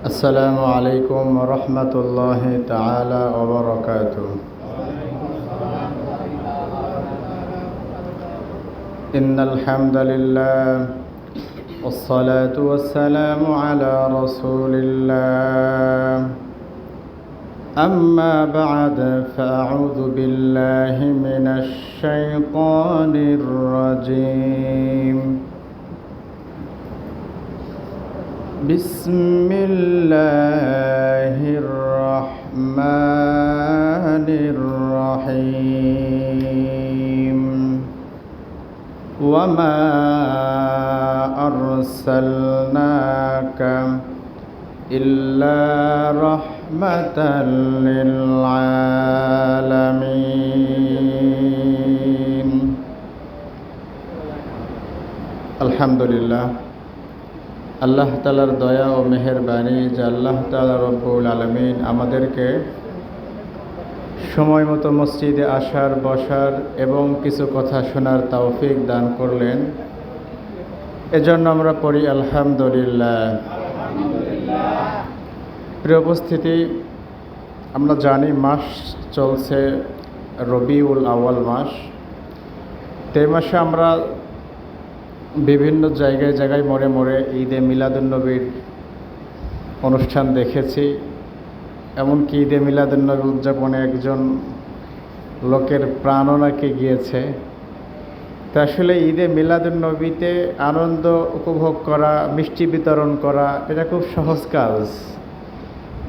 السلام عليكم ورحمة الله تعالى وبركاته. إن الحمد لله والصلاة والسلام على رسول الله. أما بعد فأعوذ بالله من الشيطان الرجيم. بسم الله الرحمن الرحيم وما أرسلناك إلا رحمة للعالمين الحمد لله আল্লাহ তালার দয়া ও মেহেরবানি যে আল্লাহ তালা রব্বুল আলমিন আমাদেরকে সময় মতো মসজিদে আসার, বসার এবং কিছু কথা শোনার তৌফিক দান করলেন। এজন্য আমরা পড়ি আলহামদুলিল্লাহ। প্রিয় উপস্থিতি, আমরা জানি মাস চলছে রবিউল আওয়াল মাস। তে মাসে আমরা বিভিন্ন জায়গায় জায়গায় মোড়ে মোড়ে ঈদে মিলাদুন্নবীর অনুষ্ঠান দেখেছি। এমনকি ঈদে মিলাদুন্নবী উদযাপনে একজন লোকের প্রাণও নাকি গিয়েছে। তা আসলে ঈদে মিলাদুন্নবীতে আনন্দ উপভোগ করা, মিষ্টি বিতরণ করা, এটা খুব সহজ কাজ।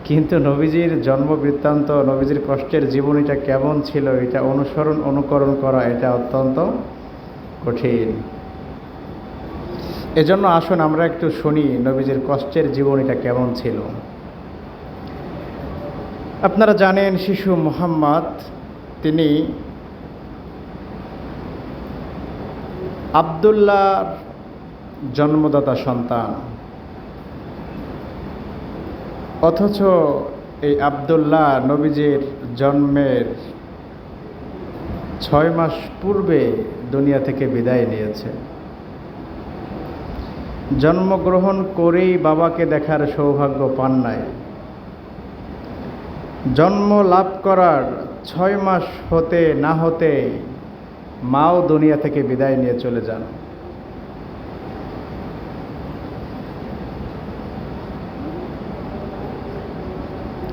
কিন্তু নবীজির জন্ম বৃত্তান্ত নবীজির কষ্টের জীবনীটা কেমন ছিল, এটা অনুসরণ, অনুকরণ করা, এটা অত্যন্ত কঠিন। এজন্য আসুন আমরা একটু শুনি নবীজির কষ্টের জীবনীটা কেমন ছিল। আপনারা জানেন শিশু মোহাম্মদ, তিনি আবদুল্লাহর জন্মদাতা সন্তান। অথচ এই আবদুল্লাহ নবীজির জন্মের ছয় মাস পূর্বে দুনিয়া থেকে বিদায় নিয়েছে। জন্মগ্রহণ করেই বাবাকে দেখার সৌভাগ্য পান নাই। জন্ম লাভ করার ছয় মাস হতে না হতে মাও দুনিয়া থেকে বিদায় নিয়ে চলে যান।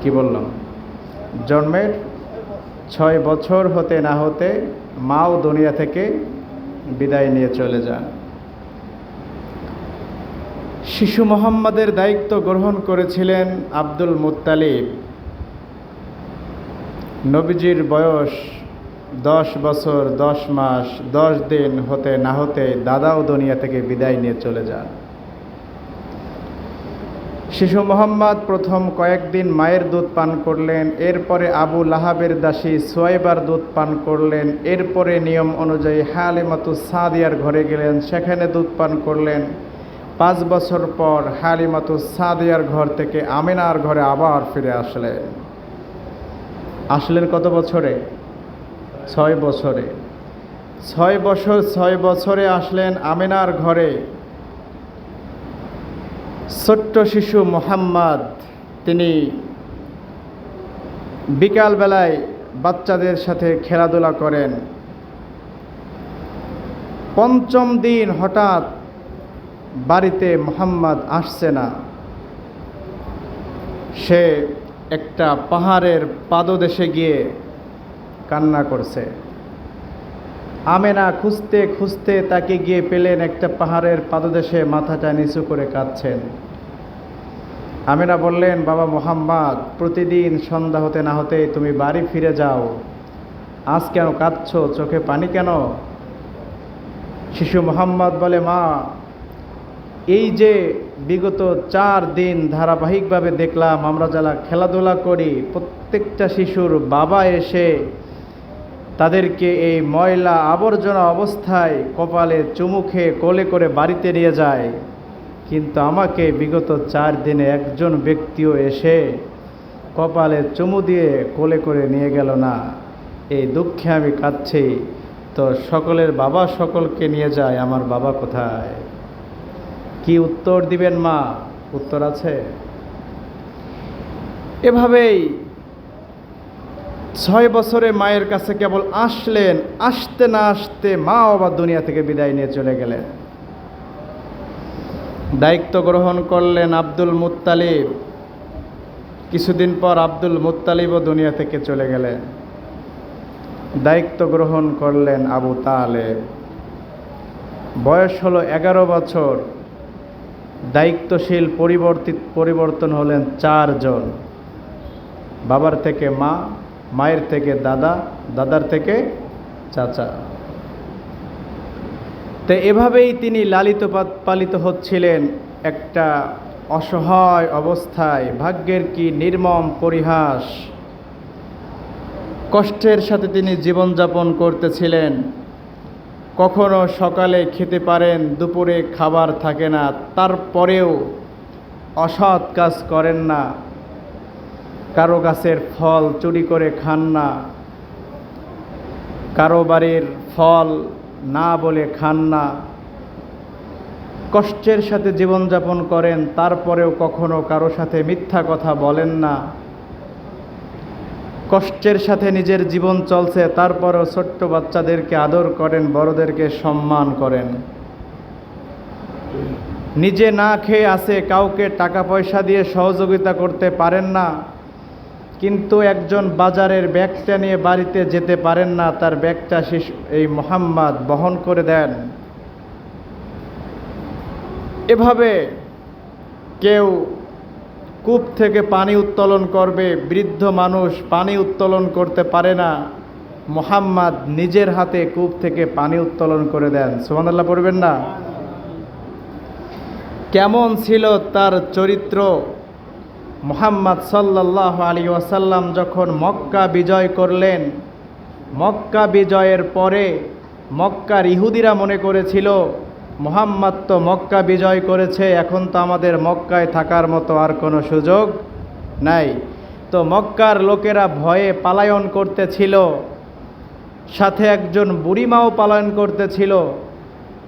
কি বললাম? জন্মের ছয় বছর হতে না হতে মাও দুনিয়া থেকে বিদায় নিয়ে চলে যান। শিশু মোহাম্মদের দায়িত্ব গ্রহণ করেছিলেন আব্দুল মুত্তালিব। নবীজির বয়স দশ বছর, দশ মাস, দশ দিন হতে না হতে দাদাও দুনিয়া থেকে বিদায় নিয়ে চলে যান। শিশু মোহাম্মদ প্রথম কয়েকদিন মায়ের দুধ পান করলেন, এরপরে আবু লাহাবের দাসী সোয়াইবার দুধ পান করলেন, এরপরে নিয়ম অনুযায়ী হালিমাতু সাদিয়ার ঘরে গেলেন, সেখানে দুধ পান করলেন। পাঁচ বছর পর হালিমাতু সাদিয়ার ঘর থেকে আমিনার ঘরে আবার ফিরে আসলেন আসলেন কত বছরে? ছয় বছরে। ছয় বছর, ছয় বছরে আসলেন আমিনার ঘরে। ছোট্ট শিশু মোহাম্মদ, তিনি বিকালবেলায় বাচ্চাদের সাথে খেলাধুলা করেন। পঞ্চম দিন হঠাৎ বাড়িতে মোহাম্মদ আসছে না। সে একটা পাহাড়ের পাদদেশে গিয়ে কান্না করছে। আমেনা খুঁজতে খুঁজতে তাকে গিয়ে পেলেন একটা পাহাড়ের পাদদেশে মাথাটা নিচু করে কাঁদছেন। আমেনা বললেন, বাবা মোহাম্মদ, প্রতিদিন সন্ধ্যা হতে না হতে তুমি বাড়ি ফিরে যাও। আজ কেন কাঁদছ? চোখে পানি কেন? শিশু মোহাম্মদ বলে, মা এই যে বিগত চার দিন ধারাবাহিকভাবে দেখলাম, আমরা যারা খেলাধুলা করি, প্রত্যেকটা শিশুর বাবা এসে তাদেরকে এই ময়লা আবর্জনা অবস্থায় কপালে চুমু খেয়ে কোলে করে বাড়িতে নিয়ে যায়। কিন্তু আমাকে বিগত চার দিনে একজন ব্যক্তিও এসে কপালে চুমু দিয়ে কোলে করে নিয়ে গেল না। এই দুঃখে আমি কাঁদছি। তো সকলের বাবা সকলকে নিয়ে যায়, আমার বাবা কোথায়? কি উত্তর দিবেন মা? উত্তর আছে। এভাবেই ছয় বছরে মায়ের কাছে কেবল আসলেন, আসতে না আসতে মা আবার দুনিয়া থেকে বিদায় নিয়ে চলে গেলেন। দায়িত্ব গ্রহণ করলেন আব্দুল মুত্তালিব। কিছুদিন পর আব্দুল মুত্তালিবও দুনিয়া থেকে চলে গেলেন। দায়িত্ব গ্রহণ করলেন আবু তালেব। বয়স হলো এগারো বছর। দায়িত্বশীল পরিবর্তিত পরিবর্তন হলেন চারজন। বাবার থেকে মা, মায়ের থেকে দাদা, দাদার থেকে চাচা। তো এভাবেই তিনি লালিত পালিত হচ্ছিলেন একটা অসহায় অবস্থায়। ভাগ্যের কি নির্মম পরিহাস। কষ্টের সাথে তিনি জীবনযাপন করতেছিলেন। কখনো সকালে খেতে পারেন, দুপুরে খাবার থাকে না, তারপরেও অসৎ কাজ করেন না, কারও গাছের ফল চুরি করে খান না, কারও বাড়ির ফল না বলে খান না, কষ্টের সাথে জীবনযাপন করেন, তারপরেও কখনো কারও সাথে মিথ্যা কথা বলেন না। কষ্টের সাথে নিজের জীবন চলছে, তারপরও ছোট্ট বাচ্চাদেরকে আদর করেন, বড়দেরকে সম্মান করেন। নিজে না খেয়ে আসে কাউকে টাকা পয়সা দিয়ে সহযোগিতা করতে পারেন না, কিন্তু একজন বাজারের ব্যাগটা নিয়ে বাড়িতে যেতে পারেন না, তার ব্যাগটা শিশু, এই মোহাম্মদ বহন করে দেন। এভাবে কেউ কূপ থেকে পানি উত্তোলন করবে, বৃদ্ধ মানুষ পানি উত্তোলন করতে পারে না। মোহাম্মদ নিজের হাতে কূপ থেকে পানি উত্তোলন করে দেন। সুবহানাল্লাহ, পড়বেন না? কেমন ছিল তার চরিত্র? মোহাম্মদ সাল্লাহ আলী ওয়াসাল্লাম যখন মক্কা বিজয় করলেন, মক্কা বিজয়ের পরে মক্কার ইহুদিরা মনে করেছিল মোহাম্মদ তো মক্কা বিজয় করেছে, এখন তো আমাদের মক্কায় থাকার মতো আর কোনো সুযোগ নাই। তো মক্কার লোকেরা ভয়ে পালায়ন করতেছিল, সাথে একজন বুড়িমাও পালায়ন করতেছিল।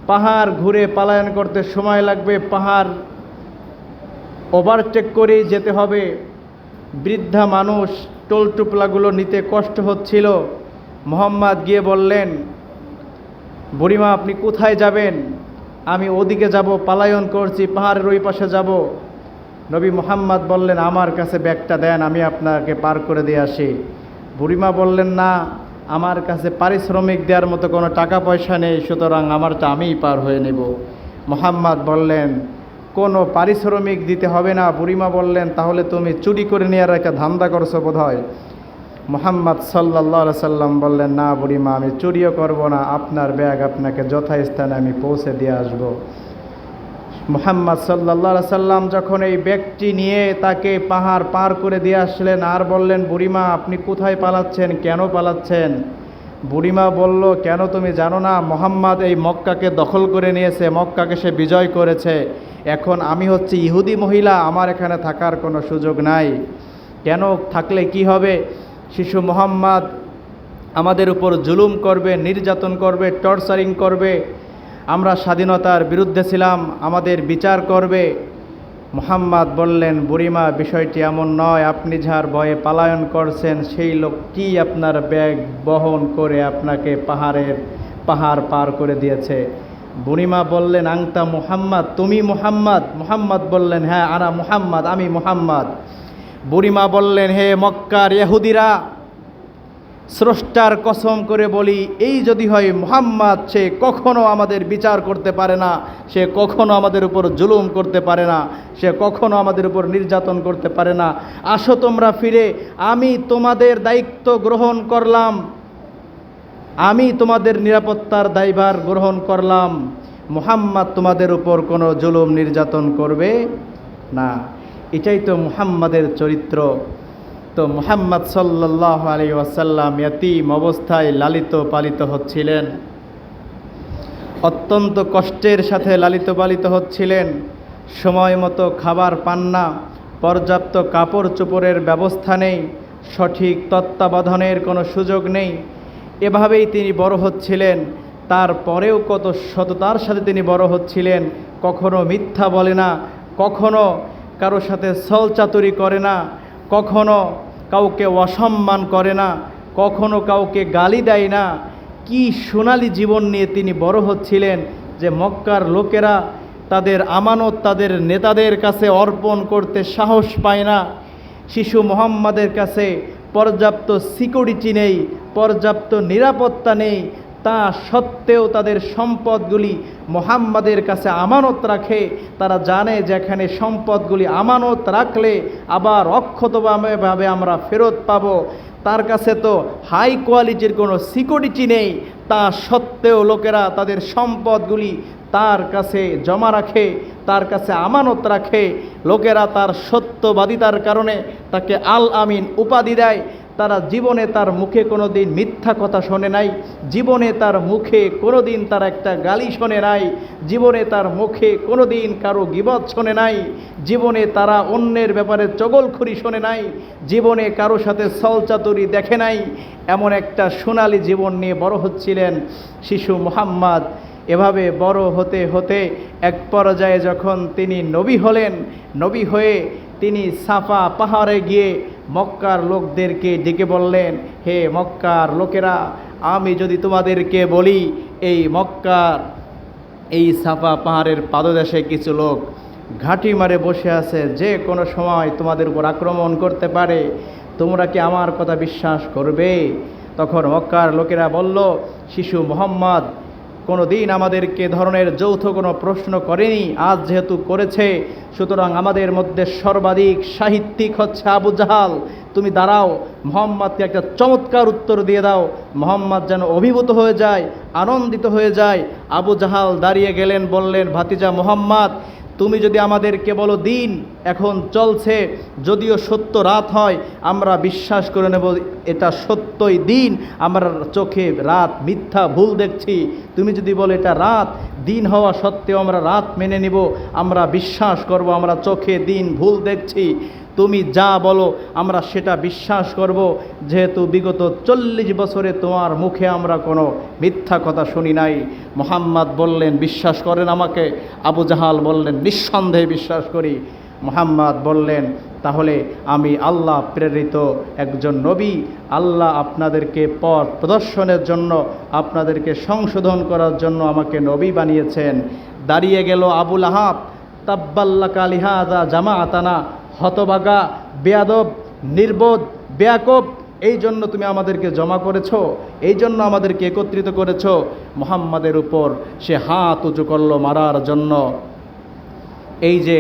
পাহাড় ঘুরে পালায়ন করতে সময় লাগবে, পাহাড় ওভারটেক করেই যেতে হবে। বৃদ্ধা মানুষ টোলটুপলাগুলো নিতে কষ্ট হচ্ছিল। মোহাম্মদ গিয়ে বললেন, বুড়িমা, আপনি কোথায় যাবেন? আমি ওদিকে যাব, পালায়ন করছি, পাহাড়ের ওই পাশে যাব। নবী মোহাম্মদ বললেন, আমার কাছে ব্যাগটা দেন, আমি আপনাকে পার করে দিয়ে আসি। বুড়িমা বললেন, না, আমার কাছে পারিশ্রমিক দেওয়ার মতো কোনো টাকা পয়সা নেই, সুতরাং আমারটা আমিই পার হয়ে নেব। মোহাম্মদ বললেন, কোনো পারিশ্রমিক দিতে হবে না। বুড়িমা বললেন, তাহলে তুমি চুরি করে নেওয়ার একটা ধান্দা করছ বোধ হয় মোহাম্মদ সাল্লাহ সাল্লাম বললেন, না বুড়িমা, আমি চুরিও করব না, আপনার ব্যাগ আপনাকে যথাস্থানে আমি পৌঁছে দিয়ে আসব। মোহাম্মদ সাল্লাহ সাল্লাম যখন এই ব্যাগটি নিয়ে তাকে পাহাড় পার করে দিয়ে আসলেন, আর বললেন, বুড়িমা, আপনি কোথায় পালাচ্ছেন? কেন পালাচ্ছেন? বুড়িমা বলল, কেন তুমি জানো না, মোহাম্মদ এই মক্কাকে দখল করে নিয়েছে, মক্কাকে সে বিজয় করেছে। এখন আমি হচ্ছে ইহুদি মহিলা, আমার এখানে থাকার কোনো সুযোগ নাই। কেন থাকলে কি হবে? শিশু মোহাম্মদ আমাদের উপর জুলুম করবে, নির্যাতন করবে, টর্চারিং করবে। আমরা স্বাধীনতার বিরুদ্ধে ছিলাম, আমাদের বিচার করবে। মোহাম্মদ বললেন, বুড়িমা, বিষয়টি এমন নয়, আপনি যার ভয়ে পালায়ন করছেন, সেই লোকটি আপনার ব্যাগ বহন করে আপনাকে পাহাড়ের পাহাড় পার করে দিয়েছে। বুড়িমা বললেন, আংতা মুহাম্মদ, তুমি মুহাম্মদ? মুহাম্মদ বললেন হ্যাঁ আনা মুহাম্মদ, আমি মুহাম্মদ। বুড়িমা বললেন, হে মক্কার ইহুদিরা, স্রষ্টার কসম করে বলি, এই যদি হয় মুহাম্মদ, সে কখনো আমাদের বিচার করতে পারে না, সে কখনো আমাদের উপর জুলুম করতে পারে না, সে কখনো আমাদের উপর নির্যাতন করতে পারে না। আসো তোমরা ফিরে, আমি তোমাদের দায়িত্ব গ্রহণ করলাম। আমি তোমাদের নিরাপত্তার দায়ভার গ্রহণ করলাম। মুহাম্মদ তোমাদের উপর কোনো জুলুম, নির্যাতন করবে না। এটাই তো মুহাম্মাদের চরিত্র। তো মুহাম্মদ সাল্লাহ আলী ওয়াসাল্লাম ইয়াতিম অবস্থায় লালিত পালিত হচ্ছিলেন। অত্যন্ত কষ্টের সাথে লালিত পালিত হচ্ছিলেন। সময় মতো খাবার পান না, পর্যাপ্ত কাপড় চোপড়ের ব্যবস্থা নেই, সঠিক তত্ত্বাবধানের কোনো সুযোগ নেই। এভাবেই তিনি বড় হচ্ছিলেন। তারপরেও কত সততার সাথে তিনি বড় হচ্ছিলেন, কখনো মিথ্যা বলে না, কখনো কারও সাথে ছলচাতুরি করে না, কখনো কাউকে অসম্মান করে না, কখনো কাউকে গালি দেয় না। কি সোনালি জীবন নিয়ে তিনি বড় হচ্ছিলেন যে মক্কার লোকেরা তাদের আমানত, তাদের নেতাদের কাছে অর্পণ করতে সাহস পায় না। শিশু মোহাম্মদের কাছে পর্যাপ্ত সিকিউরিটি নেই, পর্যাপ্ত নিরাপত্তা নেই তা সত্ত্বেও তাদের সম্পদগুলি মোহাম্মদের কাছে আমানত রাখে। তারা জানে যে এখানে সম্পদগুলি আমানত রাখলে আবার অক্ষতভাবে আমরা ফেরত পাব। তার কাছে তো হাই কোয়ালিটির কোনো সিকিউরিটি নেই। তা সত্ত্বেও লোকেরা তাদের সম্পদগুলি তার কাছে জমা রাখে, তার কাছে আমানত রাখে। লোকেরা তার সত্যবাদিতার কারণে তাকে আল আমিন উপাধি দেয়। তারা জীবনে তার মুখে কোনো দিন মিথ্যা কথা শোনে নাই, জীবনে তার মুখে কোনো দিন তার একটা গালি শোনে নাই, জীবনে তার মুখে কোনো দিন কারও গিবত শোনে নাই, জীবনে তারা অন্যের ব্যাপারে চগলখুরি শোনে নাই, জীবনে কারও সাথে সলচাতুরি দেখে নাই। এমন একটা সোনালি জীবন নিয়ে বড় হচ্ছিলেন শিশু মোহাম্মদ। এভাবে বড় হতে হতে এক পর্যায়ে যখন তিনি নবী হলেন, নবী হয়ে তিনি সাফা পাহাড়ে গিয়ে মক্কার লোকদেরকে ডেকে বললেন, হে মক্কার লোকেরা, আমি যদি তোমাদেরকে বলি, এই মক্কার, এই সাফা পাহাড়ের পাদদেশে কিছু লোক ঘাঁটি মারে বসে আছে, যে কোনো সময় তোমাদের উপর আক্রমণ করতে পারে, তোমরা কি আমার কথা বিশ্বাস করবে? তখন মক্কার লোকেরা বলল, শিশু মোহাম্মদ কোনো দিন আমাদেরকে ধরনের যৌথ কোনো প্রশ্ন করেনি, আজ যেহেতু করেছে, সুতরাং আমাদের মধ্যে সর্বাধিক সাহিত্যিক হচ্ছে আবু জাহাল। তুমি দাঁড়াও, মোহাম্মদকে একটা চমৎকার উত্তর দিয়ে দাও। মোহাম্মদ যেন অভিভূত হয়ে যায়, আনন্দিত হয়ে যায়। আবু জাহাল দাঁড়িয়ে গেলেন, বললেন, ভাতিজা মোহাম্মদ তুমি যদি আমাদেরকে বলো দিন এখন চলছে, যদিও সত্য রাত হয়, আমরা বিশ্বাস করে নেব এটা সত্যই দিন। আমরা চোখে রাত, মিথ্যা, ভুল দেখছি। তুমি যদি বলো এটা রাত, দিন হওয়া সত্ত্বেও আমরা রাত মেনে নিব। আমরা বিশ্বাস করব, আমরা চোখে দিন, ভুল দেখছি। তুমি যা বলো, আমরা সেটা বিশ্বাস করব। যেহেতু বিগত চল্লিশ বছরে তোমার মুখে আমরা কোনো মিথ্যা কথা শুনি নাই। মোহাম্মদ বললেন, বিশ্বাস করেন আমাকে। আবু জাহাল বললেন, নিঃসন্দেহে বিশ্বাস করি। মোহাম্মদ বললেন, তাহলে আমি আল্লাহ প্রেরিত একজন নবী। আল্লাহ আপনাদেরকে পথ প্রদর্শনের জন্য, আপনাদেরকে সংশোধন করার জন্য আমাকে নবী বানিয়েছেন। দাঁড়িয়ে গেল আবুল আহাব তাব্বাল্লা কালিহাদা জামা আতানা হতবাগা বেয়াদব, নির্বোধ বেয়াকব এই জন্য তুমি আমাদেরকে জমা করেছ, এই জন্য আমাদেরকে একত্রিত করেছ। মোহাম্মদের উপর সে হাত উঁচু করল মারার জন্য। এই যে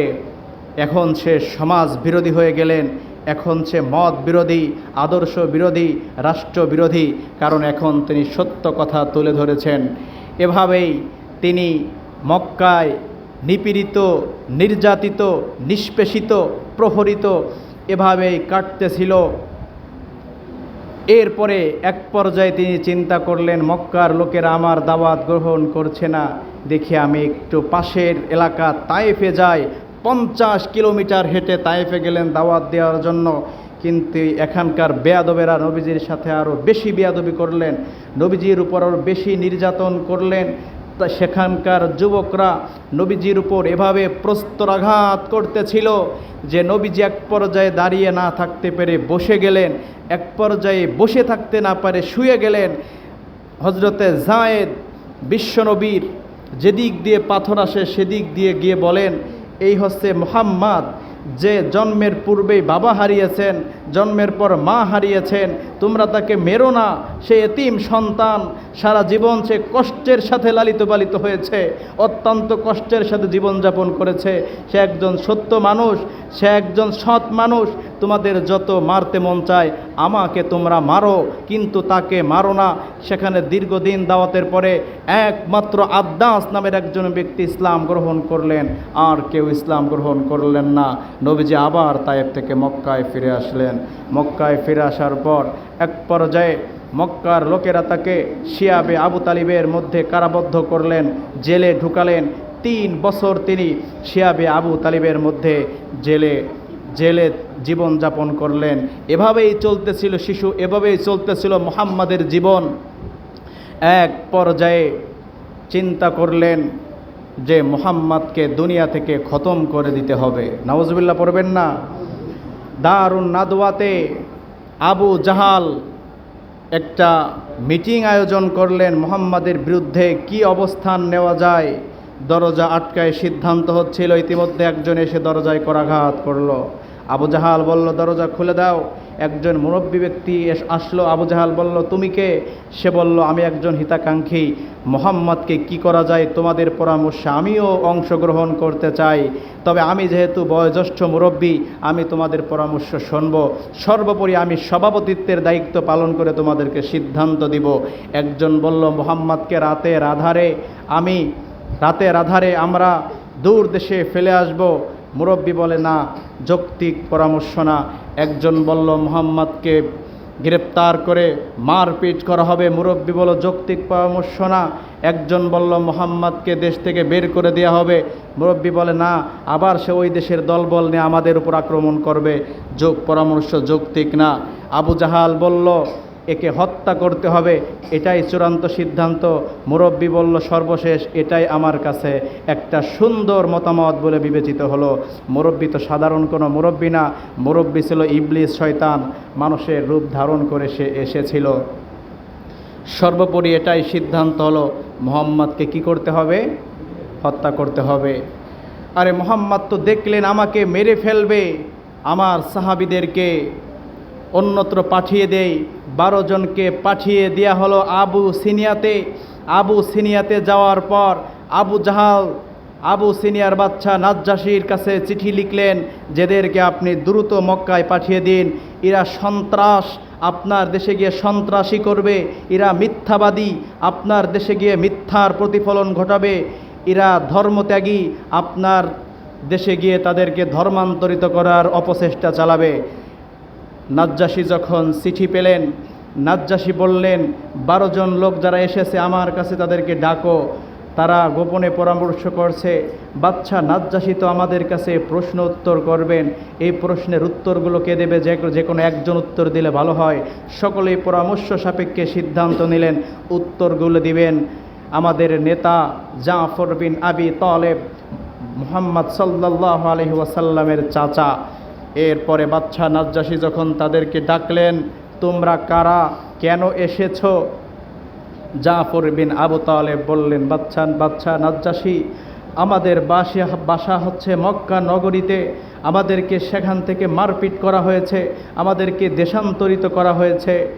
এখন সে সমাজ বিরোধী হয়ে গেলেন, এখন সে মত বিরোধী, আদর্শ বিরোধী, রাষ্ট্র বিরোধী, কারণ এখন তিনি সত্য কথা তুলে ধরেছেন। এভাবেই তিনি মক্কায় নিপীড়িত, নির্যাতিত, নিষ্পেষিত প্রহরিত এভাবেই কাটতেছিল। এরপরে এক পর্যায়ে তিনি চিন্তা করলেন, মক্কার লোকেরা আমার দাওয়াত গ্রহণ করছে না। দেখি আমি একটু পাশের এলাকা তাইফে যাই। পঞ্চাশ কিলোমিটার হেঁটে তাইফে গেলেন দাওয়াত দেওয়ার জন্য। কিন্তু এখানকার বেয়াদবেরা নবীজির সাথে আরও বেশি বেয়াদবি করলেন। নবীজির উপর আরও বেশি নির্যাতন করলেন। সেখানকার যুবকরা নবীজির উপর এভাবে প্রস্তরাঘাত করতেছিল যে নবীজি এক পর্যায়ে দাঁড়িয়ে না থাকতে পেরে বসে গেলেন, এক পর্যায়ে বসে থাকতে না পারে শুয়ে গেলেন। হজরতে জায়েদ বিশ্বনবীর যেদিক দিয়ে পাথর আসে সেদিক দিয়ে গিয়ে বলেন, এই হচ্ছে মোহাম্মদ, যে জন্মের পূর্বেই বাবা হারিয়েছেন জন্মের পর মা হারিয়েছেন, তোমরা তাকে মেরো না, সে এতিম সন্তান। সারা জীবন সে কষ্টের সাথে লালিত পালিত হয়েছে, অত্যন্ত কষ্টের সাথে জীবনযাপন করেছে। সে একজন সত্য মানুষ, সে একজন সৎ মানুষ, তোমাদের যত মারতে মন চায়, আমাকে তোমরা মারো, কিন্তু তাকে মারো না। সেখানে দীর্ঘদিন দাওয়াতের পরে একমাত্র আব্দাস নামের একজন ব্যক্তি ইসলাম গ্রহণ করলেন, আর কেউ ইসলাম গ্রহণ করলেন না। নবীজি আবার তায়েব থেকে মক্কায় ফিরে আসলেন। মক্কায় ফিরে আসার পর এক পর্যায়ে মক্কার লোকেরা তাকে শিয়াবে আবু তালিবের মধ্যে কারাবদ্ধ করলেন, জেলে ঢুকালেন। তিন বছর তিনি শিয়াবে আবু তালিবের মধ্যে জেলে জেলে জীবনযাপন করলেন। এভাবেই চলতেছিল শিশু, এভাবেই চলতেছিল মোহাম্মদের জীবন। এক পর্যায়ে চিন্তা করলেন যে মোহাম্মদকে দুনিয়া থেকে খতম করে দিতে হবে। নওয়াজবিল্লা পড়বেন না? দারুণ নাদওয়াতে আবু জাহাল একটা মিটিং আয়োজন করলেন মোহাম্মদের বিরুদ্ধে কি অবস্থান নেওয়া যায়? দরজা আটকায় সিদ্ধান্ত হচ্ছিল, ইতিমধ্যে একজন এসে দরজায় করাঘাত করল। আবু জাহাল বলল, দরজা খুলে দাও। একজন মুরব্বী ব্যক্তি আসলো, আবু জাহাল বলল, তুমি কে? সে বলল, আমি একজন হিতাকাঙ্ক্ষী। মোহাম্মদকে কি করা যায় তোমাদের পরামর্শে? আমিও অংশগ্রহণ করতে চাই। তবে আমি যেহেতু বয়োজ্যেষ্ঠ মুরব্বী, আমি তোমাদের পরামর্শ শুনব। সর্বোপরি আমি সভাপতিত্বের দায়িত্ব পালন করে তোমাদেরকে সিদ্ধান্ত দিব। একজন বলল, মোহাম্মদকে রাতের আধারে আমি, রাতের আধারে আমরা দূর দেশে ফেলে আসব। মুরব্বী বলে, না, যৌক্তিক পরামর্শ না। একজন বলল, মোহাম্মদকে গ্রেপ্তার করে মারপিট করা হবে, মুরব্বী বলল, যৌক্তিক পরামর্শ না। একজন বলল, মোহাম্মদকে দেশ থেকে বের করে দেওয়া হবে। মুরব্বী বলে, না, আবার সে ওই দেশের দলবল নিয়ে আমাদের উপর আক্রমণ করবে। যোগ পরামর্শ যৌক্তিক না। আবু জাহাল বলল একে হত্যা করতে হবে। এটাই চূড়ান্ত সিদ্ধান্ত। মুরব্বী বলল, সর্বশেষ এটাই আমার কাছে একটা সুন্দর মতামত বলে বিবেচিত হলো। মুরব্বী তো সাধারণ কোনো মুরব্বী না। মুরব্বী ছিল ইবলিস, শয়তান। মানুষের রূপ ধারণ করে সে এসেছিল। সর্বোপরি এটাই সিদ্ধান্ত হলো, মোহাম্মদকে কি করতে হবে? হত্যা করতে হবে। আরে মোহাম্মদ তো দেখলেন আমাকে মেরে ফেলবে, আমার সাহাবিদেরকে। অন্যত্র পাঠিয়ে দেয় বারো জনকে পাঠিয়ে দেয়া হলো আবু সিনিয়াতে। আবু সিনিয়াতে যাওয়ার পর আবু জাহাল, আবু সিনিয়ার বাচ্চা নাজ্জাসির কাছে চিঠি লিখলেন, যেদেরকে আপনি দ্রুত মক্কায় পাঠিয়ে দিন, এরা সন্ত্রাস, আপনার দেশে গিয়ে সন্ত্রাসী করবে, এরা মিথ্যাবাদী, আপনার দেশে গিয়ে মিথ্যার প্রতিফলন ঘটাবে, এরা ধর্মত্যাগী, আপনার দেশে গিয়ে তাদেরকে ধর্মান্তরিত করার অপচেষ্টা চালাবে। নাজ্জাসী যখন চিঠি পেলেন, নাজ্জাসী বললেন, বারো জন লোক যারা এসেছে আমার কাছে তাদেরকে ডাকো, তারা গোপনে পরামর্শ করছে। বাচ্চা নাজ্জাসী তো আমাদের কাছে প্রশ্ন উত্তর করবেন। এই প্রশ্নের উত্তরগুলো কে দেবে? যে যে কোনো একজন উত্তর দিলে ভালো হয়। সকলেই পরামর্শ সাপেক্ষে সিদ্ধান্ত নিলেন, উত্তরগুলো দিবেন। আমাদের নেতা জাফর বিন আবি তলেব, মোহাম্মদ সাল্লাহ আলহি ওয়াসাল্লামের চাচা। এরপরে বাচ্চা নাজ্জাসী যখন তাদেরকে ডাকলেন, তোমরা কারা? কেন এসেছ? জাফর বিন আবু তালেব বললেন বাচ্চা বাচ্চা নাজ্জাসী আমাদের বাসা বাসা হচ্ছে মক্কা নগরীতে। আমাদেরকে সেখান থেকে মারপিট করা হয়েছে। আমাদেরকে দেশান্তরিত করা হয়েছে।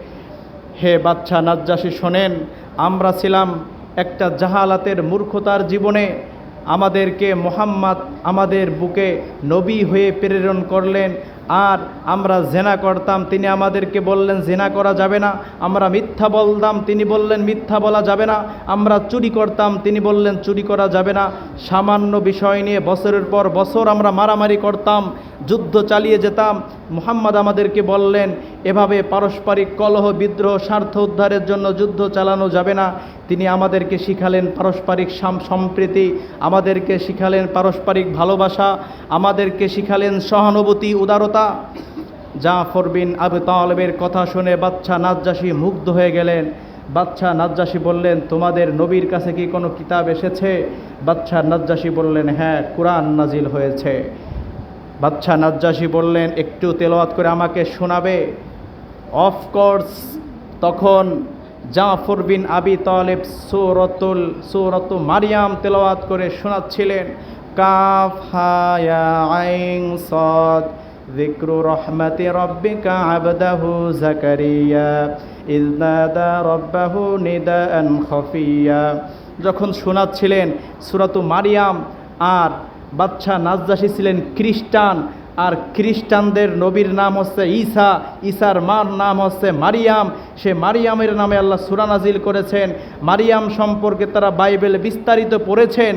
হে বাচ্চা নাজ্জাসী শোনেন, আমরা ছিলাম একটা জাহালাতের মূর্খতার জীবনে। আমাদেরকে মোহাম্মদ আমাদের বুকে নবী হয়ে প্রেরণ করলেন। আর আমরা জেনা করতাম, তিনি আমাদেরকে বললেন, জেনা করা যাবে না। আমরা মিথ্যা বলতাম, তিনি বললেন, মিথ্যা বলা যাবে না। আমরা চুরি করতাম, তিনি বললেন, চুরি করা যাবে না। সামান্য বিষয় নিয়ে বছরের পর বছর আমরা মারামারি করতাম, যুদ্ধ চালিয়ে যেতাম। মুহাম্মদ আমাদেরকে বললেন, এভাবে পারস্পরিক কলহ, বিদ্রোহ, স্বার্থ উদ্ধারের জন্য যুদ্ধ চালানো যাবে না। তিনি আমাদেরকে শিখালেন পারস্পরিক সাম- সম্প্রীতি, আমাদেরকে শিখালেন পারস্পরিক ভালোবাসা, আমাদেরকে শিখালেন সহানুভূতি, উদারতা জাফর বিন আবু তালেবের কথা শুনে বাচ্চা নাজ্জাসী মুগ্ধ হয়ে গেলেন। বাচ্চা নাজ্জাসী বললেন, তোমাদের নবীর কাছে কি কোনো কিতাব এসেছে? বাচ্চা নাজ্জাসী বললেন হ্যাঁ কোরআন নাজিল হয়েছে। বাচ্চা নাজ্জাসী বললেন, একটু তেলাওয়াত করে আমাকে শোনাবে? অফকোর্স তখন জাফর বিন আবি তালেব সৌরতুল, সৌরত মারিয়াম তেলাওয়াত করে শোনাচ্ছিলেন। কাফ হায়া আইন সদ। ذكر رحمة ربك عبده زكريا إذ نادى ربه نداء خفيا যখন শোনাচ্ছিলেন সুরাত মারিয়াম আর বাচ্চা নাজ্জাসী ছিলেন খ্রিস্টান আর খ্রিস্টানদের নবীর নাম হচ্ছে ঈসা ঈসার মার নাম হচ্ছে মারিয়াম সে মারিয়ামের নামে আল্লাহ সুরা নাজিল করেছেন মারিয়াম সম্পর্কে তারা বাইবেলে বিস্তারিত পড়েছেন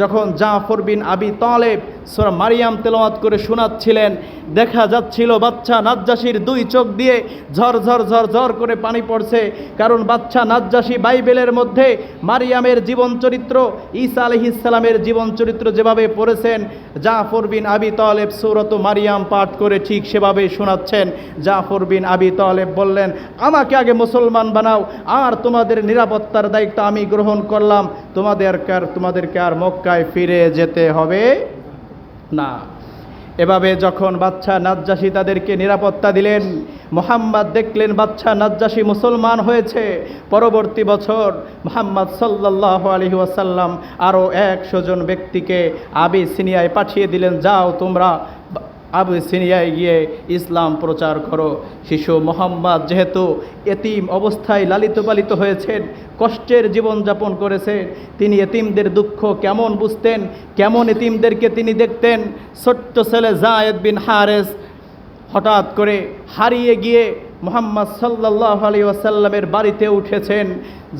যখন জাফর বিন আবি তালেব সোরা মারিয়াম তেলাওয়াত করে শোনাচ্ছিলেন। দেখা যাচ্ছিল বাচ্চা নাজ্জাসীর দুই চোখ দিয়ে ঝর ঝর ঝর ঝর করে পানি পড়ছে। কারণ বাচ্চা নাজ্জাসী বাইবেলের মধ্যে মারিয়ামের জীবন চরিত্র, ঈসা আলহিসাল্লামের জীবন চরিত্র যেভাবে পড়েছেন, জাফর বিন আবি তালেব সৌরত মারিয়াম পাঠ করে ঠিক সেভাবে শোনাচ্ছেন। জাফর বিন আবি তালেব বললেন, আমাকে আগে মুসলমান বানাও, আর তোমাদের নিরাপত্তার দায়িত্ব আমি গ্রহণ করলাম। তোমাদের কার তোমাদেরকে আর মক্কায় ফিরে যেতে হবে। না। এভাবে যখন বাচ্চা নাজ্জাসী তাদেরকে নিরাপত্তা দিলেন, মোহাম্মদ দেখলেন বাচ্চা নাজ্জাসী মুসলমান হয়েছে, পরবর্তী বছর মোহাম্মদ সাল্লাহ আলহি ওয়াসাল্লাম আরও একশো জন ব্যক্তিকে আবি সিনিয়ায় পাঠিয়ে দিলেন, যাও তোমরা আবু সিনিয়ায় গিয়ে ইসলাম প্রচার করো। শিশু মোহাম্মদ যেহেতু এতিম অবস্থায় লালিত পালিত হয়েছেন, কষ্টের জীবনযাপন করেছেন, তিনি এতিমদের দুঃখ কেমন বুঝতেন, কেমন এতিমদেরকে তিনি দেখতেন, ছোট্ট ছেলে জায়েদ বিন হারেস হঠাৎ করে হারিয়ে গিয়ে মোহাম্মদ সাল্লাহ আলী ওয়াসাল্লামের বাড়িতে উঠেছেন।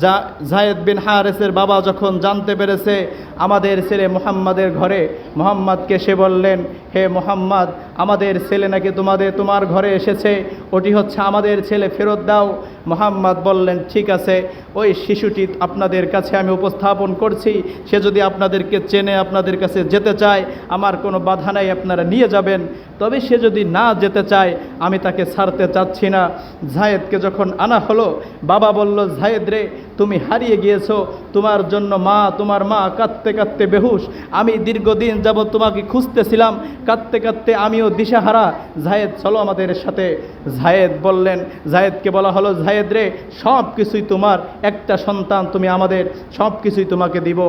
যা জায়েদ বিন হারেসের বাবা যখন জানতে পেরেছে আমাদের ছেলে মোহাম্মদের ঘরে, মোহাম্মদকে সে বললেন, হে মোহাম্মদ, আমাদের ছেলে নাকি তোমাদের, তোমার ঘরে এসেছে, ওটি হচ্ছে আমাদের ছেলে, ফেরত দাও। মোহাম্মদ বললেন, ঠিক আছে, ওই শিশুটি আপনাদের কাছে আমি উপস্থাপন করছি। সে যদি আপনাদেরকে চেনে, আপনাদের কাছে যেতে চায়, আমার কোনো বাধা নাই, আপনারা নিয়ে যাবেন। তবে সে যদি না যেতে চায়, আমি তাকে ছাড়তে চাচ্ছি না। জায়েদকে যখন আনা হলো, বাবা বলল, জায়েদ রে, তুমি হারিয়ে গিয়েছো। তোমার জন্য মা, তোমার মা কাঁদতে কাঁদতে বেহুশ। আমি দীর্ঘদিন যাব তোমাকে খুঁজতেছিলাম। কাঁদতে কাঁদতে আমিও দিশাহারা। জায়েদ চলো আমাদের সাথে। জায়েদ বললেন, জায়েদকে বলা হলো জায়েদ রে সব কিছুই তোমার। একটা সন্তান তুমি আমাদের, সব কিছুই তোমাকে দিব।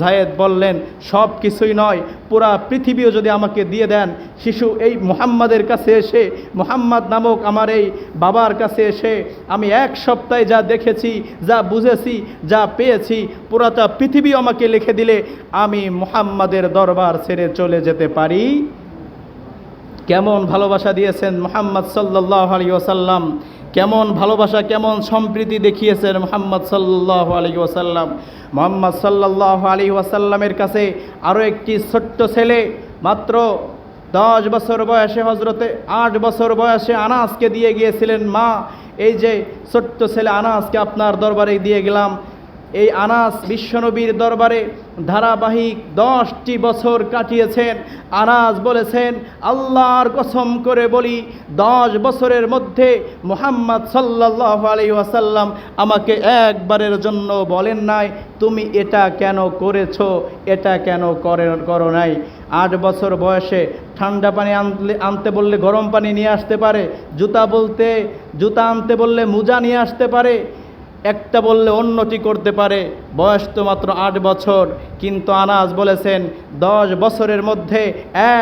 জায়েদ বললেন, সব কিছুই নয়, পুরা পৃথিবীও যদি আমাকে দিয়ে দেন, শিশু এই মোহাম্মদের কাছে এসে, মুহাম্মদ নামক আমার এই বাবার কাছে এসে, আমি এক সপ্তাহে যা দেখেছি, যা বুঝেছি, যা পেয়েছি, পুরাটা পৃথিবী আমাকে লিখে দিলে, আমি মোহাম্মদের দরবার ছেড়ে চলে যেতে পারি। কেমন ভালোবাসা দিয়েছেন মোহাম্মদ সাল্লাহ আলী ওসাল্লাম কেমন ভালোবাসা, কেমন সম্প্রীতি দেখিয়েছেন মোহাম্মদ সাল্লাহ আলী ওসাল্লাম মোহাম্মদ সাল্লাহ আলী ওয়াসাল্লামের কাছে আরও একটি ছোট্ট ছেলে, মাত্র দশ বছর বয়সে হজরতে আট বছর বয়সে আনাসকে দিয়ে গিয়েছিলেন মা। এই যে ছোট্ট ছেলে আনাসকে আপনার দরবারে দিয়ে গেলাম। এই আনাস বিশ্বনবীর দরবারে ধারাবাহিক দশটি বছর কাটিয়েছেন। আনাস বলেছেন, আল্লাহর কসম করে বলি, দশ বছরের মধ্যে মোহাম্মদ সাল্লাহ আলী ওয়াসাল্লাম আমাকে একবারের জন্য বলেন নাই, তুমি এটা কেন করেছ? এটা কেন করে, করো নাই? আট বছর বয়সে ঠান্ডা পানি আনলে, আনতে বললে গরম পানি নিয়ে আসতে পারে, জুতা বলতে, জুতা আনতে বললে মোজা নিয়ে আসতে পারে। একটা বললে অন্যটি করতে পারে। বয়স তো মাত্র আট বছর। কিন্তু আনাজ বলেছেন, দশ বছরের মধ্যে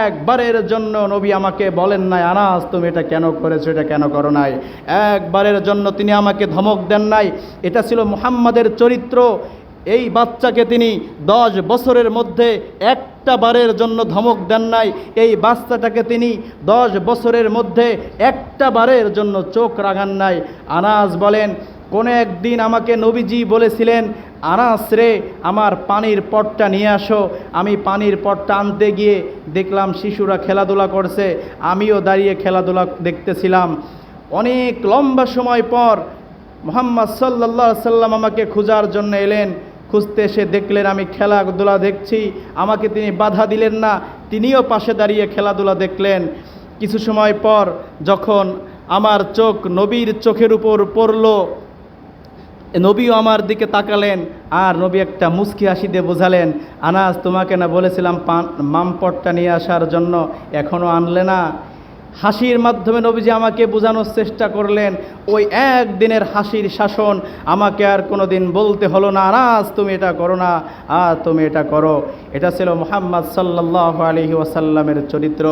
একবারের জন্য নবী আমাকে বলেন নাই আনাজ তুমি এটা কেন করেছ? এটা কেন করো নাই? একবারের জন্য তিনি আমাকে ধমক দেন নাই। এটা ছিল মুহাম্মাদের চরিত্র। এই বাচ্চাকে তিনি দশ বছরের মধ্যে একটা বারের জন্য ধমক দেন নাই। এই বাচ্চাটাকে তিনি দশ বছরের মধ্যে একটা বারের জন্য চোখ রাগান নাই। আনাজ বলেন কোনো একদিন আমাকে নবীজি বলেছিলেন, আনাস রে, আমার পানির পটটা নিয়ে আসো। আমি পানির পটটা আনতে গিয়ে দেখলাম শিশুরা খেলাধুলা করছে, আমিও দাঁড়িয়ে খেলাধুলা দেখতেছিলাম। অনেক লম্বা সময় পর মোহাম্মদ সাল্লাহ সাল্লাম আমাকে খোঁজার জন্য এলেন। খুঁজতে এসে দেখলেন, আমি খেলাধুলা দেখছি। আমাকে তিনি বাধা দিলেন না, তিনিও পাশে দাঁড়িয়ে খেলাধুলা দেখলেন। কিছু সময় পর যখন আমার চোখ নবীর চোখের উপর পড়ল নবীও আমার দিকে তাকালেন, আর নবী একটা মুস্কি হাসি দিয়ে বোঝালেন আনাজ তোমাকে না বলেছিলাম পান মামপটটা নিয়ে আসার জন্য এখনও আনলে না? হাসির মাধ্যমে নবীজি আমাকে বোঝানোর চেষ্টা করলেন, ওই একদিনের হাসির শাসন আমাকে আর কোনো দিন বলতে হলো না। আজ তুমি এটা করো না আর তুমি এটা করো। এটা ছিল মোহাম্মদ সাল্লাহ আলহি ওয়াসাল্লামের চরিত্র।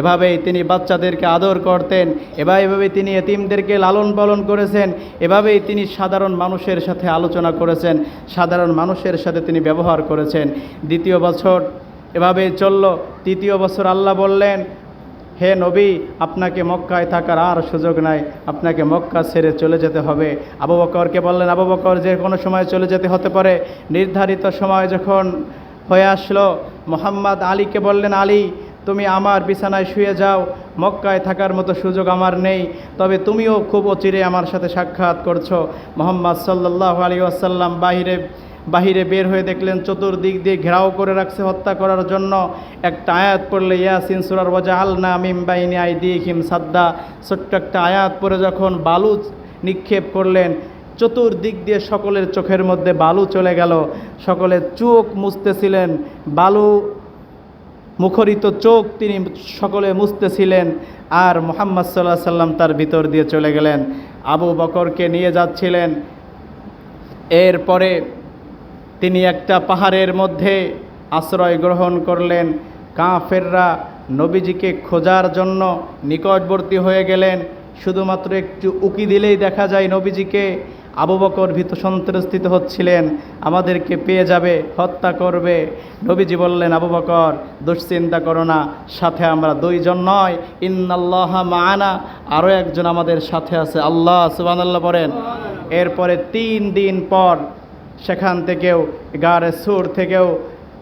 এভাবেই তিনি বাচ্চাদেরকে আদর করতেন এবার এভাবেই তিনি এতিমদেরকে লালন পালন করেছেন, এভাবেই তিনি সাধারণ মানুষের সাথে আলোচনা করেছেন, সাধারণ মানুষের সাথে তিনি ব্যবহার করেছেন। দ্বিতীয় বছর এভাবেই চলল। তৃতীয় বছর আল্লাহ বললেন হে নবী, আপনাকে মক্কায় থাকার আর সুযোগ নাই। আপনাকে মক্কা ছেড়ে চলে যেতে হবে। আবু বকরকে বললেন, আবু বকর, যে কোনো সময় চলে যেতে হতে পারে। নির্ধারিত সময় যখন হয়ে আসলো, মোহাম্মদ আলীকে বললেন, আলী, তুমি আমার বিছানায় শুয়ে যাও। মক্কায় থাকার মতো সুযোগ আমার নেই। তবে তুমিও খুব অচিরে আমার সাথে সাক্ষাৎ করছ। মোহাম্মদ সাল্লাহ আলী আসাল্লাম বাহিরে বাহিরে বের হয়ে দেখলেন চতুর্দিক দিয়ে ঘেরাও করে রাখছে, হত্যা করার জন্য। একটা আয়াত পড়লে, ইয়াসিন সুরার ওয়াজা আলনা মিম বাইনি আই দিহিম সাদ্দা। ছোট্ট একটা আয়াত পরে যখন বালু নিক্ষেপ করলেন, চতুর্দিক দিয়ে সকলের চোখের মধ্যে বালু চলে গেল। সকলে চোখ মুছতেছিলেন, বালু মুখরিত চোখ তিনি সকলে মুছতেছিলেন আর মোহাম্মদ সাল্লাহ সাল্লাম তার ভিতর দিয়ে চলে গেলেন। আবু বকরকে নিয়ে যাচ্ছিলেন। এরপরে তিনি একটা পাহাড়ের মধ্যে আশ্রয় গ্রহণ করলেন। কাফেররা নবীজিকে খোঁজার জন্য নিকটবর্তী হয়ে গেলেন। শুধুমাত্র একটু উকি দিলেই দেখা যায় নবীজিকে। আবু বকর ভীত সন্ত্রস্তিত হচ্ছিলেন, আমাদেরকে পেয়ে যাবে, হত্যা করবে। নবীজি বললেন, আবু বকর, দুশ্চিন্তা করো না, সাথে আমরা দুইজন নয়। ইন্নাল্লাহ মানা আরও একজন আমাদের সাথে আছে। আল্লাহ, সুবহানাল্লাহ বলেন। এরপরে তিন দিন পর সেখান থেকেও গাড়ে সুর থেকেও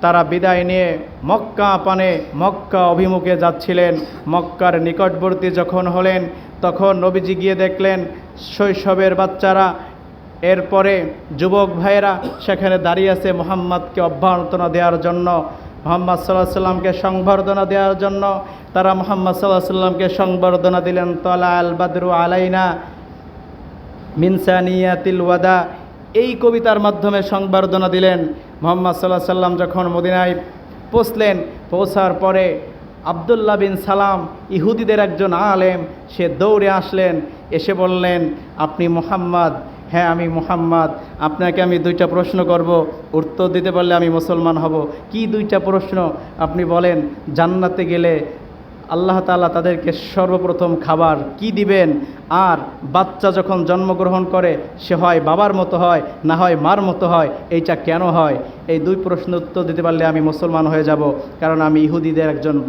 তারা বিদায় নিয়ে মক্কা পানে মক্কা অভিমুখে যাচ্ছিলেন। মক্কার নিকটবর্তী যখন হলেন, তখন নবীজি গিয়ে দেখলেন, শৈশবের বাচ্চারা, এরপরে যুবক ভাইয়েরা সেখানে দাঁড়িয়ে আছে মোহাম্মদকে অভ্যর্থনা দেওয়ার জন্য, মোহাম্মদ সাল্লাহ সাল্লামকে সংবর্ধনা দেওয়ার জন্য। তারা মোহাম্মদ সাল্লাহ সাল্লামকে সংবর্ধনা দিলেন, তলা আল বাদরু আলাইনা মিনসানিয়াতিল ওয়াদা। এই কবিতার মাধ্যমে সংবর্ধনা দিলেন মোহাম্মদ সাল্লাহ সাল্লাম যখন মদিনায় পৌঁছলেন, পৌঁছার পরে আবদুল্লাহ বিন সালাম ইহুদিদের একজন আলেম, সে দৌড়ে আসলেন, এসে বললেন, আপনি মোহাম্মদ? হ্যাঁ আমি মোহাম্মদ। আপনাকে আমি দুইটা প্রশ্ন করব। উত্তর দিতে পারলে আমি মুসলমান হব। কি দুইটা প্রশ্ন? আপনি বলেন, জান্নাতে গেলে আল্লাহ তাআলা তাদেরকে সর্বপ্রথম খাবার কি দিবেন? আর বাচ্চা যখন জন্মগ্রহণ করে, সে হয় বাবার মতো হয়, না হয় মার মতো হয়, এইটা কেন হয়? এই দুই প্রশ্ন উত্তর দিতে পারলে আমি মুসলমান হয়ে যাব। কারণ আমি ইহুদিদের একজন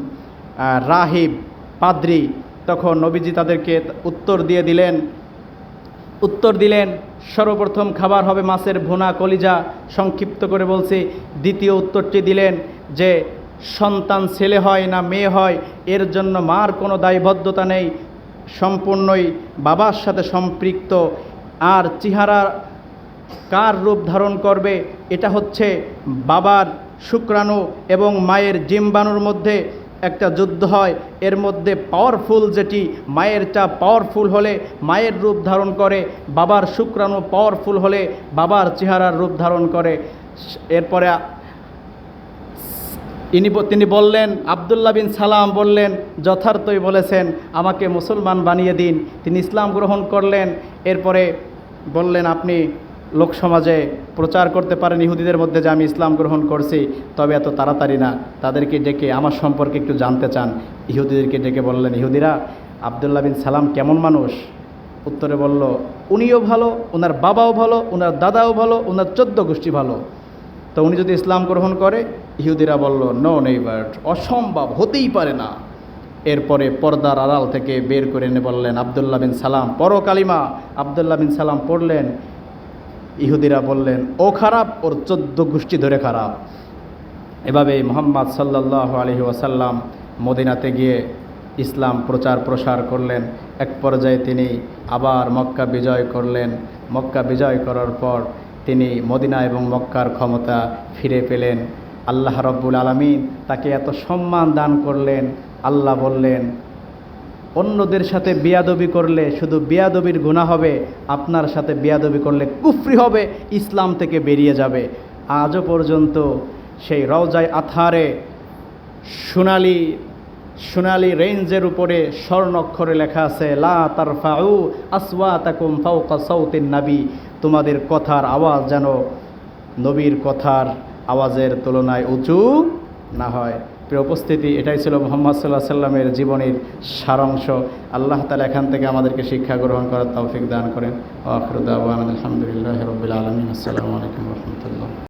রাহিব, পাদ্রি। তখন নবীজি তাদেরকে উত্তর দিয়ে দিলেন, উত্তর দিলেন, সর্বপ্রথম খাবার হবে মাছের ভুনা কলিজা। সংক্ষিপ্ত করে বলছি, দ্বিতীয় উত্তরটি দিলেন যে সন্তান ছেলে হয় না মেয়ে হয়, এর জন্য মার কোনো দায়বদ্ধতা নেই। সম্পূর্ণই বাবার সাথে সম্পৃক্ত। আর চেহারা কার রূপ ধারণ করবে, এটা হচ্ছে বাবার শুক্রাণু এবং মায়ের জিম্বাণুর মধ্যে একটা যুদ্ধ হয়। এর মধ্যে পাওয়ারফুল যেটি মায়েরটা পাওয়ারফুল হলে মায়ের রূপ ধারণ করে, বাবার শুক্রাণু পাওয়ারফুল হলে বাবার চেহারার রূপ ধারণ করে। এরপরে ইনি তিনি বললেন, আবদুল্লাহ বিন সালাম বললেন, যথার্থই বলেছেন, আমাকে মুসলমান বানিয়ে দিন। তিনি ইসলাম গ্রহণ করলেন, এরপরে বললেন, আপনি লোক সমাজে প্রচার করতে পারেন ইহুদিদের মধ্যে যে আমি ইসলাম গ্রহণ করছি, তবে এত তাড়াতাড়ি না। তাদেরকে ডেকে আমার সম্পর্কে একটু জানতে চান। ইহুদিদেরকে ডেকে বললেন, ইহুদিরা, আবদুল্লাহ বিন সালাম কেমন মানুষ? উত্তরে বলল, উনিও ভালো ওনার বাবাও ভালো ওনার দাদাও ভালো ওনার চোদ্দ গোষ্ঠী ভালো। তো উনি যদি ইসলাম গ্রহণ করে ইহুদিরা বলল নো নেইবার অসম্ভব, হতেই পারে না। এরপরে পর্দার আড়াল থেকে বের করে এনে বললেন, আবদুল্লাহ বিন সালাম পর কালিমা। আবদুল্লাহ বিন সালাম পড়লেন। ইহুদিরা বললেন, ও খারাপ, ওর চোদ্দ গোষ্ঠী ধরে খারাপ। এভাবে মোহাম্মদ সাল্লাহ আলহি ওয়াসাল্লাম মদিনাতে গিয়ে ইসলাম প্রচার প্রসার করলেন। এক পর্যায়ে তিনি আবার মক্কা বিজয় করলেন। মক্কা বিজয় করার পর তিনি মদিনা এবং মক্কার ক্ষমতা ফিরে পেলেন। আল্লাহ রব্বুল আলমিন তাকে এত সম্মান দান করলেন, আল্লাহ বললেন, অন্যদের সাথে বিয়াদবি করলে শুধু বিয়াদবির গুণা হবে, আপনার সাথে বিয়াদবি করলে কুফরি হবে, ইসলাম থেকে বেরিয়ে যাবে। আজও পর্যন্ত সেই রওজায় আথারে সোনালি সোনালি রেঞ্জের উপরে স্বর্ণক্ষরে লেখা আছে, লা তারফাউ আসওয়া তাকুম ফাউকা সাউতিন নাবি। তোমাদের কথার আওয়াজ যেন নবীর কথার আওয়াজের তুলনায় উঁচু না হয়। প্রিয় উপস্থিতি, এটাই ছিল মোহাম্মদ সাল্লাহ সাল্লামের জীবনের সারাংশ। আল্লাহ তালা এখান থেকে আমাদেরকে শিক্ষা গ্রহণ করার তৌফিক দান করেন। আলহামদুলিল্লাহ রবিল আলমিন। আসসালামু আলাইকুম রহমতুল্লাহ।